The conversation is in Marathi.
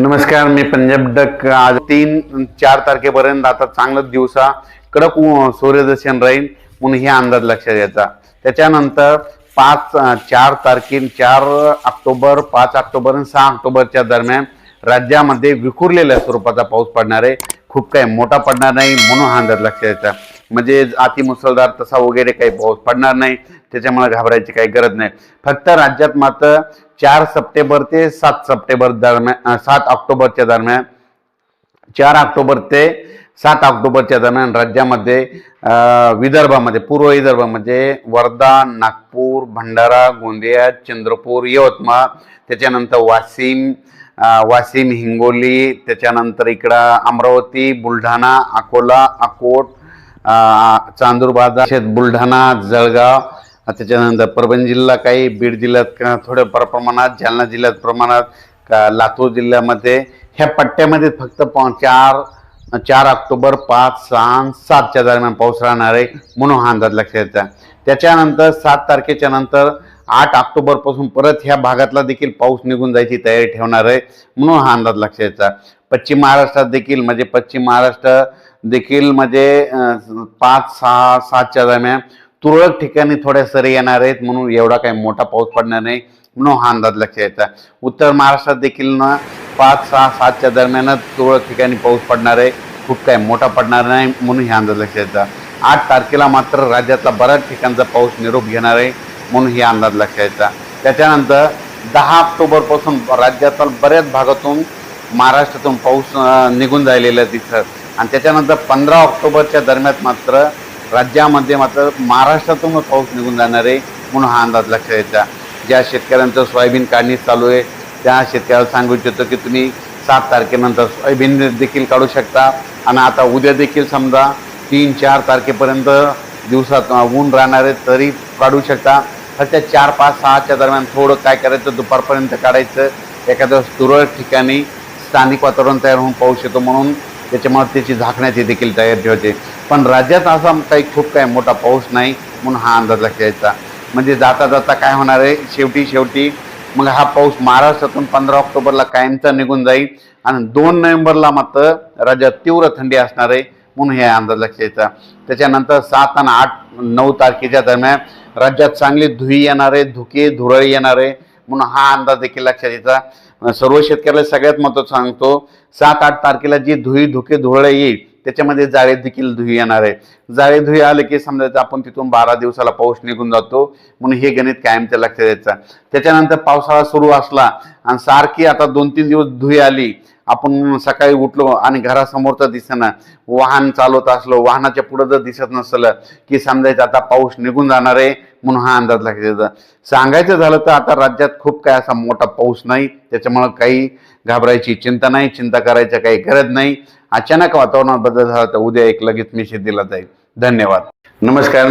नमस्कार मी पंजाब डक. आज तीन चार तारखेपर्यंत आता चांगलंच दिवसा. कडक सूर्यदर्शन राहील म्हणून हे अंदाज लक्षात घ्यायचा त्याच्यानंतर पाच चार तारखे चार ऑक्टोबर पाच ऑक्टोबर आणि सहा ऑक्टोबरच्या दरम्यान राज्यामध्ये विखुरलेल्या स्वरूपाचा पाऊस पडणार आहे. खूप काही मोठा पडणार नाही म्हणून हा अंदाज लक्षात घ्यायचा म्हणजे अति मुसळधार तसा वगैरे काही पाऊस पडणार नाही. त्याच्यामुळे घाबरायची काही गरज नाही. फक्त राज्यात मात्र चार सप्टेंबर ते सात सप्टेंबर दरम्यान सात ऑक्टोबरच्या दरम्यान चार ऑक्टोबर ते सात ऑक्टोबरच्या दरम्यान राज्यामध्ये विदर्भामध्ये पूर्व विदर्भामध्ये वर्धा नागपूर भंडारा गोंदिया चंद्रपूर यवतमाळ त्याच्यानंतर वाशिम वाशिम हिंगोली त्याच्यानंतर इकडं अमरावती बुलढाणा अकोला अकोट चांदूरबाजार बुलढाणा जळगाव त्याच्यानंतर परभणी जिल्हा काही बीड जिल्ह्यात थोड्याफार थोड्या प्रमाणात जालना जिल्ह्यात प्रमाणात का- लातूर जिल्ह्यामध्ये ह्या पट्ट्यामध्ये फक्त पा चार चार ऑक्टोबर पाच सहा सातच्या दरम्यान पाऊस राहणार आहे म्हणून हा अंदाज लक्षात येतात त्याच्यानंतर सात तारखेच्या नंतर आठ ऑक्टोबरपासून परत ह्या भागातला देखील पाऊस निघून जायची तयारी ठेवणार आहे म्हणून हा अंदाज लक्षात यायचा पश्चिम महाराष्ट्रात देखील म्हणजे पश्चिम महाराष्ट्र देखील म्हणजे पाच सहा सातच्या दरम्यान तुरळक ठिकाणी थोड्या सरी येणार आहेत म्हणून एवढा काही मोठा पाऊस पडणार नाही. म्हणून हा अंदाज लक्ष यायचा उत्तर महाराष्ट्रात देखील ना पाच सहा सातच्या दरम्यानच तुरळक ठिकाणी पाऊस पडणार आहे. खूप काही मोठा पडणार नाही म्हणून हा अंदाज लक्ष यायचा आठ तारखेला मात्र राज्यातला बऱ्याच ठिकाणचा पाऊस निरोप घेणार आहे म्हणून ही अंदाज लक्ष यायचा त्याच्यानंतर दहा ऑक्टोबरपासून राज्यातील बऱ्याच भागातून महाराष्ट्रातून पाऊस निघून राहिलेला तिथं. आणि त्याच्यानंतर पंधरा ऑक्टोबरच्या दरम्यान मात्र राज्यामध्ये मात्र महाराष्ट्रातूनच पाऊस निघून जाणार आहे म्हणून हा अंदाज लक्षात यायचा ज्या शेतकऱ्यांचं सोयाबीन काढणी चालू आहे त्या शेतकऱ्याला सांगू इच्छितो की तुम्ही सात तारखेनंतर सोयाबीन देखील काढू शकता. आणि आता उद्या देखील समजा तीन चार तारखेपर्यंत दिवसात ऊन राहणार आहे तरी काढू शकता. फक्त चार पाच सहाच्या दरम्यान थोडं काय करायचं दुपारपर्यंत काढायचं. एखाद्या तुरळक ठिकाणी स्थानिक वातावरण तयार होऊन पाऊस येतो म्हणून त्याच्यामुळे त्याची झाकण्याची देखील तयारी होते. पण राज्यात असा काही खूप काय मोठा पाऊस नाही म्हणून हा अंदाज लक्षात म्हणजे जाता जाता काय होणार आहे? शेवटी शेवटी मग हा पाऊस महाराष्ट्रातून पंधरा ऑक्टोबरला कायमचा निघून जाईल आणि दोन नोव्हेंबरला मात्र राज्यात तीव्र थंडी असणार आहे म्हणून हे अंदाज लक्षात त्याच्यानंतर सात आणि आठ नऊ तारखेच्या दरम्यान राज्यात चांगली धुई येणार आहे धुके धुरळी येणार आहे म्हणून हा अंदाज देखील लक्षात यायचा. सर्व शेतकऱ्याला सगळ्यात महत्त्वाचं सांगतो सात आठ तारखेला जी धुई धुके धुरळे येईल त्याच्यामध्ये जाळे देखील धुई येणार आहे. जाळे धुई आले की समजायचं आपण तिथून बारा दिवसाला पाऊस निघून जातो म्हणून हे गणित कायमच्या लक्षात द्यायचं त्याच्यानंतर पावसाळा सुरू असला आणि सारखी आता दोन तीन दिवस धुई आली आपण सकाळी उठलो आणि घरासमोरचं दिसेना वाहन चालवत असलो वाहनाच्या पुढं जर दिसत नसलं की समजायचं आता पाऊस निघून जाणार आहे म्हणून हा अंदाज लक्षात येतं. सांगायचं झालं तर आता राज्यात खूप काय असा मोठा पाऊस नाही त्याच्यामुळं काही घाबरायची चिंता नाही चिंता करायची काही गरज नाही. अचानक वातावरणात बदल झाला तर उद्या एक लगेच मेसेज दिला जाईल. धन्यवाद. नमस्कार.